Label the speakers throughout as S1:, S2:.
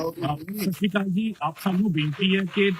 S1: ਸਤਿ ਸ਼੍ਰੀ ਅਕਾਲ ਜੀ। ਆਪ ਸਭ ਨੂੰ ਬੇਨਤੀ ਹੈ ਕਿ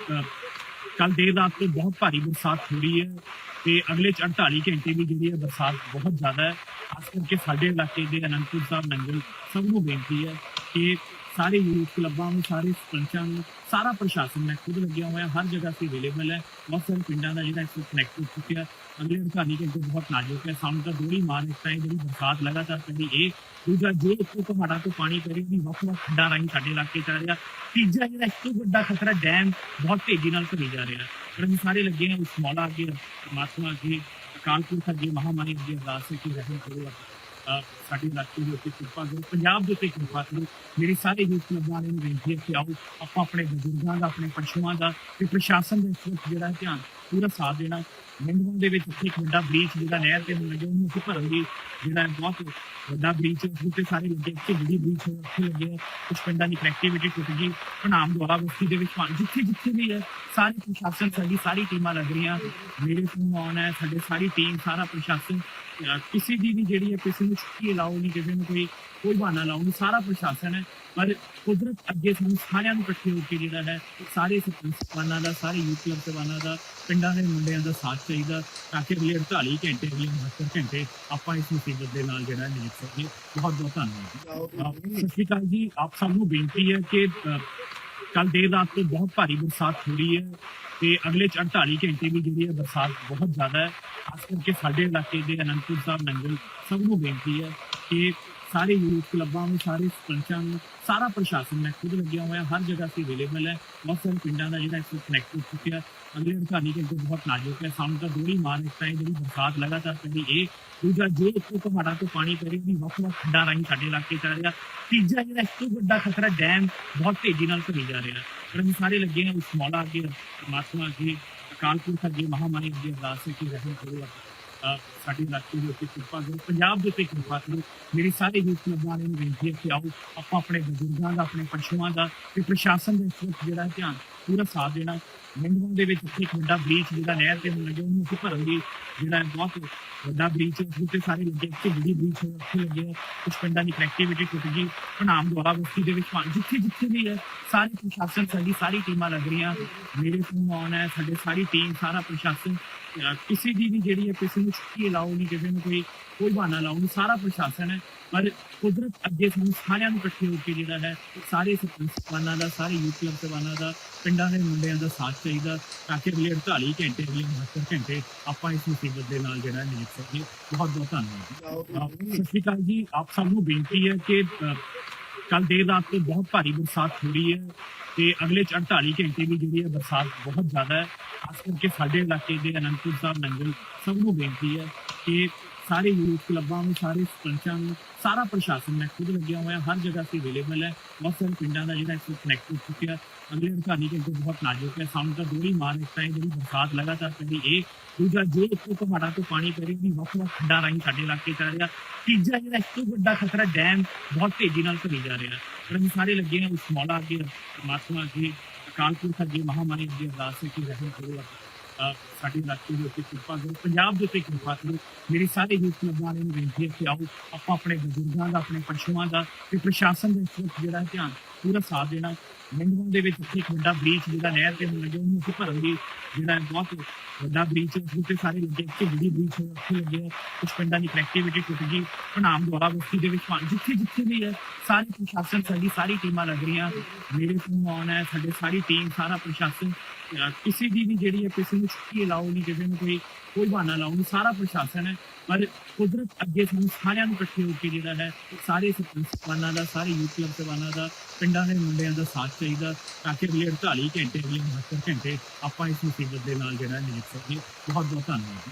S1: ਕੱਲ ਦੇਰ ਰਾਤ ਤੋਂ ਬਹੁਤ ਭਾਰੀ ਬਰਸਾਤ ਹੋ ਰਹੀ ਹੈ ਤੇ ਅਗਲੇ 48 ਘੰਟੇ ਵੀ ਜਿਹੜੀ ਹੈ ਬਰਸਾਤ ਬਹੁਤ ਜ਼ਿਆਦਾ ਹੈ। ਖਾਸ ਕਰਕੇ ਸਾਡੇ ਇਲਾਕੇ ਦੇ ਅਨੰਦਪੁਰ ਸਾਹਿਬ, ਨੰਗਲ ਸਭ ਨੂੰ ਬੇਨਤੀ ਹੈ ਕਿ ਸਾਰੇ ਯੂਥ ਕਲੱਬਾਂ ਨੂੰ, ਸਾਰੇ ਸਰਪੰਚਾਂ ਨੂੰ, ਸਾਰਾ ਪ੍ਰਸ਼ਾਸਨ ਮੈਂ ਖੁਦ ਲੱਗਿਆ ਹੋਇਆ, ਹਰ ਜਗ੍ਹਾ ਤੇ ਅਵੇਲੇਬਲ ਹੈ। ਬਹੁਤ ਸਾਰੇ ਪਿੰਡਾਂ ਦਾ ਜਿਹੜਾ ਇਸ ਕਨੈਕਟ ਹੋ ਚੁੱਕਿਆ। ਅਗਲੇ 48 ਘੰਟੇ ਬਹੁਤ ਨਾਜ਼ੁਕ ਹੈ। ਸਾਨੂੰ ਤਾਂ ਦੋਹਰੀ ਮਾਰ ਦਿੱਤਾ ਹੈ, ਜਿਹੜੀ ਬਰਸਾਤ ਲਗਾਤਾਰ ਪੈਂਦੀ ਇਹ ਦੂਜਾ, ਜੇ ਇੱਕੋ ਪਹਾੜਾਂ ਤੋਂ ਪਾਣੀ ਪੈ ਰਿਹਾ ਵੀ ਵੱਖ ਵੱਖ ਖੱਡਾਂ ਰਾਹੀਂ ਸਾਡੇ ਇਲਾਕੇ ਚ ਆ ਰਿਹਾ। ਤੀਜਾ, ਜਿਹੜਾ ਇੱਕ ਤੋਂ ਵੱਡਾ ਖਤਰਾ ਡੈਮ ਬਹੁਤ ਤੇਜ਼ੀ ਨਾਲ ਭਰੀ ਜਾ ਰਿਹਾ। ਪਰ ਅਸੀਂ ਸਾਰੇ ਲੱਗੇ ਹਾਂ ਉਸ ਮੌਲਾ ਅੱਗੇ, ਪਰਮਾਤਮਾ ਅੱਗੇ, ਅਕਾਲ ਅੱਗੇ, ਮਹਾਮਾਰੀ ਅੱਗੇ ਅਰਦਾਸ ਹੈ ਕਿ ਰਹਿਮ ਕਰੋ। ਸਾਡੇ ਇਲਾਕੇ ਦੇ ਉੱਤੇ ਕਿਰਪਾ ਕਰੋ, ਪੰਜਾਬ ਦੇ ਉੱਤੇ ਕਿਰਪਾ ਕਰੋ। ਮੇਰੀ ਸਾਰੇ ਯੂਥ ਕਲੱਬਾਂ ਨੂੰ ਬੇਨਤੀ ਹੈ ਕਿ ਆਓ, ਆਪਾਂ ਆਪਣੇ ਬਜ਼ੁਰਗਾਂ ਦਾ, ਆਪਣੇ ਪਸ਼ੂਆਂ ਦਾ ਤੇ ਪ੍ਰਸ਼ਾਸਨ ਦੇ ਜਿਹੜਾ ਧਿਆਨ ਪੂਰਾ ਸਾਥ ਦੇਣਾ। ਮੰਡਵਾਂ ਦੇ ਵਿੱਚ ਇੱਕ ਵੱਡਾ ਬ੍ਰੀਚ ਜਿਹੜਾ ਨਹਿਰ ਤੇ ਹੁਣ ਲੱਗੇ ਉਹਨੂੰ ਅਸੀਂ ਭਰਨ ਦੀ ਜਿਹੜਾ ਬਹੁਤ ਵੱਡਾ ਬ੍ਰੀਚ ਉਸ ਤੇ ਸਾਰੇ ਲੱਗੇ ਇੱਥੇ ਜਿਹੜੀ ਬ੍ਰੀਚ ਹੈ, ਉੱਥੇ ਲੱਗੇ ਕੁਝ ਪਿੰਡਾਂ ਦੀ ਕਨੈਕਟੀਵਿਟੀ ਟੁੱਟ ਗਈ ਭਨਾਮ ਦੁਆਰਾ ਬਸਤੀ ਦੇ ਵਿੱਚ ਪਾਣੀ ਜਿੱਥੇ ਜਿੱਥੇ ਵੀ ਹੈ, ਸਾਰੀ ਪ੍ਰਸ਼ਾਸਨ, ਸਾਡੀ ਸਾਰੀ ਟੀਮਾਂ ਲੱਗ ਰਹੀਆਂ। ਮੇਰੇ ਫੋਨ ਆਨ ਹੈ, ਸਾਡੇ ਸਾਰੀ ਟੀਮ ਸਾਰਾ ਪ੍ਰਸ਼ਾਸਨ ਕਿਸੇ ਦੀ ਵੀ ਜਿਹੜੀ ਹੈ, ਕਿਸੇ ਨੂੰ ਛੁੱਟੀ ਲਾਓ ਨਹੀਂ, ਕਿਸੇ ਨੂੰ ਕੋਈ ਕੋਈ ਬਹਾਨਾ ਲਾਉਣ ਸਾਰਾ ਪ੍ਰਸ਼ਾਸਨ ਹੈ, ਪਰ ਕੁਦਰਤ ਅੱਗੇ ਸਾਨੂੰ ਸਾਰਿਆਂ ਨੂੰ ਇਕੱਠੇ ਹੋ ਕੇ ਜਿਹੜਾ ਹੈ, ਸਾਰੇ ਸਰਪੰਚਾਂ ਦਾ, ਸਾਰੇ ਯੂਥ ਕਲੱਬ ਸਭਾਨਾਂ ਦਾ, ਪਿੰਡਾਂ ਦੇ ਮੁੰਡਿਆਂ ਦਾ ਸਾਥ ਚਾਹੀਦਾ, ਤਾਂ ਕਿ ਅਗਲੇ 48 ਘੰਟੇ, ਅਗਲੇ 72 ਘੰਟੇ ਆਪਾਂ ਇਸ ਮੁਸੀਬਤ ਦੇ ਨਾਲ ਜਿਹੜਾ ਨਿਪਟ ਸਕੀਏ ਬਹੁਤ ਬਹੁਤ ਧੰਨਵਾਦ। ਸਤਿ ਸ਼੍ਰੀ ਅਕਾਲ ਜੀ, ਆਪ ਸਭ ਨੂੰ ਬੇਨਤੀ ਹੈ ਕਿ ਕੱਲ ਦੇਰ ਰਾਤ ਤੋਂ ਬਹੁਤ ਭਾਰੀ ਬਰਸਾਤ ਹੋ ਰਹੀ ਹੈ, ਤੇ ਅਗਲੇ 48 ਘੰਟੇ ਵੀ ਜਿਹੜੀ ਹੈ ਬਰਸਾਤ ਬਹੁਤ ਜ਼ਿਆਦਾ ਹੈ। ਖਾਸ ਕਰਕੇ ਸਾਡੇ ਇਲਾਕੇ ਦੇ ਅਨੰਦਪੁਰ ਸਾਹਿਬ, ਨੰਗਲ, ਸਭ ਨੂੰ ਬੇਨਤੀ ਹੈ ਕਿ ਸਾਰੇ ਯੂਥ ਕਲੱਬਾਂ ਨੂੰ, ਸਾਰੇ ਸਰਪੰਚਾਂ ਨੂੰ, ਸਾਰਾ ਪ੍ਰਸ਼ਾਸਨ ਮੈਂ ਖੁਦ ਲੱਗਿਆ ਹੋਇਆ, ਹਰ ਜਗ੍ਹਾ ਤੇ ਅਵੇਲੇਬਲ ਹੈ। ਬਹੁਤ ਸਾਰੇ ਪਿੰਡਾਂ ਦਾ ਜਿਹੜਾ ਇਸ ਕਨੈਕਟ ਹੋ ਚੁੱਕਿਆ, ਅਗਲੇ 48 ਘੰਟੇ ਬਹੁਤ ਨਾਜ਼ੁਕ ਹੈ। ਸਾਨੂੰ ਤਾਂ ਦੋਹਰੀ ਮਾਰ ਦਿੱਤਾ ਹੈ ਜਿਹੜੀ ਬਰਸਾਤ ਲਗਾਤਾਰ ਪੈਂਦੀ ਇਹ ਦੂਜਾ ਜੇ ਇੱਕੋ ਪਹਾੜਾਂ ਤੋਂ ਪਾਣੀ ਪੈ ਵੀ ਵੱਖ ਵੱਖ ਖੱਡਾਂ ਰਾਹੀਂ ਸਾਡੇ ਇਲਾਕੇ ਚ ਆ ਰਿਹਾ, ਤੀਜਾ ਜਿਹੜਾ ਇੱਕ ਤੋਂ ਵੱਡਾ ਖਤਰਾ ਡੈਮ ਬਹੁਤ ਤੇਜ਼ੀ ਨਾਲ ਭਰੀ ਜਾ ਰਿਹਾ। ਪਰ ਅਸੀਂ ਸਾਰੇ ਲੱਗੇ ਹਾਂ ਉਸ ਮੌਲਾ ਅੱਗੇ, ਪਰਮਾਤਮਾ ਅੱਗੇ ਅਕਾਲ ਪੁਰਖ ਅੱਗੇ, ਮਹਾਮਾਰੀ ਅੱਗੇ ਅਰਦਾਸ ਹੈ ਕਿ ਰਹਿਮ ਕਰੋ ਸਾਡੇ ਇਲਾਕੇ ਦੇ ਉੱਤੇ ਕਿਰਪਾ ਕਰੋ, ਪੰਜਾਬ ਦੇ ਉੱਤੇ ਕਿਰਪਾ ਕਰੋ। ਮੇਰੀ ਸਾਰੇ ਯੂਥ ਕਲੱਬਾਂ ਨੂੰ ਬੇਨਤੀ ਹੈ ਕਿ ਆਓ, ਆਪਾਂ ਆਪਣੇ ਬਜ਼ੁਰਗਾਂ ਦਾ, ਆਪਣੇ ਪਸ਼ੂਆਂ ਦਾ ਤੇ ਪ੍ਰਸ਼ਾਸਨ ਦੇ ਜਿਹੜਾ ਧਿਆਨ ਪੂਰਾ ਸਾਥ ਦੇਣਾ। ਮੰਡਵਾਂ ਦੇ ਵਿੱਚ ਇੱਕ ਵੱਡਾ ਬ੍ਰੀਚ ਜਿਹੜਾ ਨਹਿਰ ਤੇ ਹੁਣ ਲੱਗੇ ਉਹਨੂੰ ਅਸੀਂ ਭਰਨ ਦੀ ਜਿਹੜਾ ਬਹੁਤ ਵੱਡਾ ਬ੍ਰੀਚ ਉਸ ਤੇ ਸਾਰੇ ਲੱਗੇ ਇੱਥੇ ਜਿਹੜੀ ਬ੍ਰੀਚ ਹੈ ਉੱਥੇ ਲੱਗੇ ਕੁਝ ਪਿੰਡਾਂ ਦੀ ਕਨੈਕਟੀਵਿਟੀ ਟੁੱਟ ਗਈ। ਭਨਾਮ ਦੁਆਰਾ ਬਸਤੀ ਦੇ ਵਿੱਚ ਪਾਣੀ ਜਿੱਥੇ ਜਿੱਥੇ ਵੀ ਹੈ, ਸਾਰੀ ਪ੍ਰਸ਼ਾਸਨ, ਸਾਡੀ ਸਾਰੀ ਟੀਮਾਂ ਲੱਗ ਰਹੀਆਂ। ਮੇਰੇ ਫੋਨ ਆਨ ਹੈ, ਸਾਡੇ ਸਾਰੀ ਟੀਮ ਸਾਰਾ ਪ੍ਰਸ਼ਾਸਨ। ਕਿਸੇ ਦੀ ਵੀ ਜਿਹੜੀ ਹੈ, ਕਿਸੇ ਨੂੰ ਛੁੱਟੀ ਲਾਓ ਨਹੀਂ, ਕਿਸੇ ਨੂੰ ਕੋਈ ਕੋਈ ਬਹਾਨਾ ਲਾਓ ਨਹੀਂ, ਸਾਰਾ ਪ੍ਰਸ਼ਾਸਨ ਹੈ। ਪਰ ਕੁਦਰਤ ਅੱਗੇ ਸਾਨੂੰ ਸਾਰਿਆਂ ਨੂੰ ਇਕੱਠੇ ਹੋ ਕੇ ਜਿਹੜਾ ਹੈ, ਸਾਰੇ ਸਰਪੰਚ ਸਰਪੰਚਾਂ ਦਾ, ਸਾਰੇ ਯੂਥ ਕਲੱਬ ਸਭਾਨਾਂ ਦਾ, ਪਿੰਡਾਂ ਦੇ ਮੁੰਡਿਆਂ ਦਾ ਸਾਥ ਚਾਹੀਦਾ ਤਾਂ ਕਿ ਅਗਲੇ 48 ਘੰਟੇ, ਅਗਲੇ 72 ਘੰਟੇ ਆਪਾਂ ਇਸ ਮੁਸੀਬਤ ਦੇ ਨਾਲ ਜਿਹੜਾ ਨਿਪਟ ਸਕੀਏ। ਬਹੁਤ ਬਹੁਤ ਧੰਨਵਾਦ। ਸਤਿ ਸ਼੍ਰੀ ਅਕਾਲ ਜੀ। ਆਪ ਸਭ ਨੂੰ ਬੇਨਤੀ ਹੈ ਕਿ ਕੱਲ ਦੇਰ ਰਾਤ ਤੋਂ ਬਹੁਤ ਭਾਰੀ ਬਰਸਾਤ ਹੋ ਰਹੀ ਹੈ ਤੇ ਅਗਲੇ 48 ਘੰਟੇ ਵੀ ਜਿਹੜੀ ਹੈ ਬਰਸਾਤ ਬਹੁਤ ਜ਼ਿਆਦਾ ਹੈ। ਖਾਸ ਕਰਕੇ ਸਾਡੇ ਇਲਾਕੇ ਦੇ ਅਨੰਦਪੁਰ ਸਾਹਿਬ ਨੰਗਲ ਸਭ ਨੂੰ ਬੇਨਤੀ ਹੈ ਕਿ ਸਾਰੇ ਯੂਥ ਕਲੱਬਾਂ ਨੂੰ, ਸਾਰੇ ਸਰਪੰਚਾਂ ਨੂੰ, ਸਾਰਾ ਪ੍ਰਸ਼ਾਸਨ ਮੈਂ ਖੁਦ ਲੱਗਿਆ ਹੋਇਆ, ਹਰ ਜਗ੍ਹਾ ਤੇ ਅਵੇਲੇਬਲ ਹੈ। ਬਹੁਤ ਸਾਰੇ ਪਿੰਡਾਂ ਦਾ ਜਿਹੜਾ ਇਸ ਕਨੈਕਟ ਹੋ ਚੁੱਕਿਆ। ਅਗਲੇ 48 ਘੰਟੇ ਬਹੁਤ ਨਾਜ਼ੁਕ ਹੈ। ਸਾਨੂੰ ਤਾਂ ਦੋਹਰੀ ਮਾਰ ਦਿੱਤਾ ਹੈ, ਜਿਹੜੀ ਬਰਸਾਤ ਲਗਾਤਾਰ ਪੈਂਦੀ ਇਹ ਦੂਜਾ, ਜੇ ਇੱਕੋ ਪਹਾੜਾਂ ਤੋਂ ਪਾਣੀ ਪੈ ਰਿਹਾ ਵੀ ਵੱਖ ਵੱਖ ਖੱਡਾਂ ਰਾਹੀਂ ਸਾਡੇ ਇਲਾਕੇ ਚ ਆ ਰਿਹਾ। ਤੀਜਾ, ਜਿਹੜਾ ਇੱਕ ਤੋਂ ਵੱਡਾ ਖਤਰਾ ਡੈਮ ਬਹੁਤ ਤੇਜ਼ੀ ਨਾਲ ਭਰੀ ਜਾ ਰਿਹਾ। ਪਰ ਅਸੀਂ ਸਾਰੇ ਲੱਗੇ ਹਾਂ ਉਸ ਮੌਲਾ ਅੱਗੇ, ਪਰਮਾਤਮਾ ਅੱਗੇ, ਅਕਾਲ ਪੁਰਖ ਅੱਗੇ, ਮਹਾਮਾਰੀ ਅੱਗੇ ਅਰਦਾਸ ਹੈ ਕਿ ਰਹਿਮ ਕਰੋ ਸਾਡੇ ਇਲਾਕੇ ਦੇ ਉੱਤੇ ਕਿਰਪਾ ਕਰੋ, ਪੰਜਾਬ ਦੇ ਉੱਤੇ ਕਿਰਪਾ ਕਰੋ। ਮੇਰੀ ਸਾਰੇ ਯੂਥ ਕਲੱਬਾਂ ਨੂੰ ਬੇਨਤੀ ਹੈ ਕਿ ਆਓ, ਆਪਾਂ ਆਪਣੇ ਬਜ਼ੁਰਗਾਂ ਦਾ, ਆਪਣੇ ਪਸ਼ੂਆਂ ਦਾ ਤੇ ਪ੍ਰਸ਼ਾਸਨ ਦੇ ਇਸ ਜਿਹੜਾ ਧਿਆਨ ਪੂਰਾ ਸਾਥ ਦੇਣਾ। ਮੰਡਵਾਂ ਦੇ ਵਿੱਚ ਇੱਕ ਵੱਡਾ ਬ੍ਰੀਚ ਜਿਹੜਾ ਨਹਿਰ ਤੇ ਹੁਣ ਲੱਗੇ ਉਹਨੂੰ ਅਸੀਂ ਭਰਨ ਦੀ ਜਿਹੜਾ ਬਹੁਤ ਵੱਡਾ ਬ੍ਰੀਚ ਉਸ ਤੇ ਸਾਰੇ ਲੱਗੇ ਇੱਥੇ ਜਿਹੜੀ ਬ੍ਰੀਚ ਹੈ, ਉੱਥੇ ਲੱਗੇ ਕੁਝ ਪਿੰਡਾਂ ਦੀ ਕਨੈਕਟੀਵਿਟੀ ਟੁੱਟ ਗਈ। ਭਨਾਮ ਦੁਆਰਾ ਬਸਤੀ ਦੇ ਵਿੱਚ ਪਾਣੀ ਜਿੱਥੇ ਜਿੱਥੇ ਵੀ ਹੈ, ਸਾਰੇ ਪ੍ਰਸ਼ਾਸਨ ਸਾਡੀ ਸਾਰੀ ਟੀਮਾਂ ਲੱਗ ਰਹੀਆਂ। ਮੇਰੇ ਫੋਨ ਆਨ ਹੈ, ਸਾਡੇ ਸਾਰੀ ਟੀਮ ਸਾਰਾ ਪ੍ਰਸ਼ਾਸਨ ਕਿਸੇ ਦੀ ਵੀ ਜਿਹੜੀ ਹੈ ਕਿਸੇ ਨੂੰ ਛੁੱਟੀ ਲਾਓ ਨਹੀਂ, ਕਿਸੇ ਨੂੰ ਕੋਈ ਕੋਈ ਬਹਾਨਾ ਲਾਓ ਨਹੀਂ, ਸਾਰਾ ਪ੍ਰਸ਼ਾਸਨ ਹੈ। ਪਰ ਕੁਦਰਤ ਅੱਗੇ ਸਾਨੂੰ ਸਾਰਿਆਂ ਨੂੰ ਇਕੱਠੇ ਹੋ ਕੇ ਜਿਹੜਾ ਹੈ, ਸਾਰੇ ਸਰਪੰਚਾਂ ਦਾ, ਸਾਰੇ ਯੂਥ ਕਲੱਬ ਸਭਾਨਾਂ ਦਾ, ਪਿੰਡਾਂ ਦੇ ਮੁੰਡਿਆਂ ਦਾ ਸਾਥ ਚਾਹੀਦਾ, ਤਾਂ ਕਿ ਅਗਲੇ 48 ਘੰਟੇ, ਅਗਲੇ 72 ਘੰਟੇ ਆਪਾਂ ਇਸ ਮੁਸੀਬਤ ਦੇ ਨਾਲ ਜਿਹੜਾ ਨਿਪਟ ਸਕੀਏ। ਬਹੁਤ ਬਹੁਤ ਧੰਨਵਾਦ।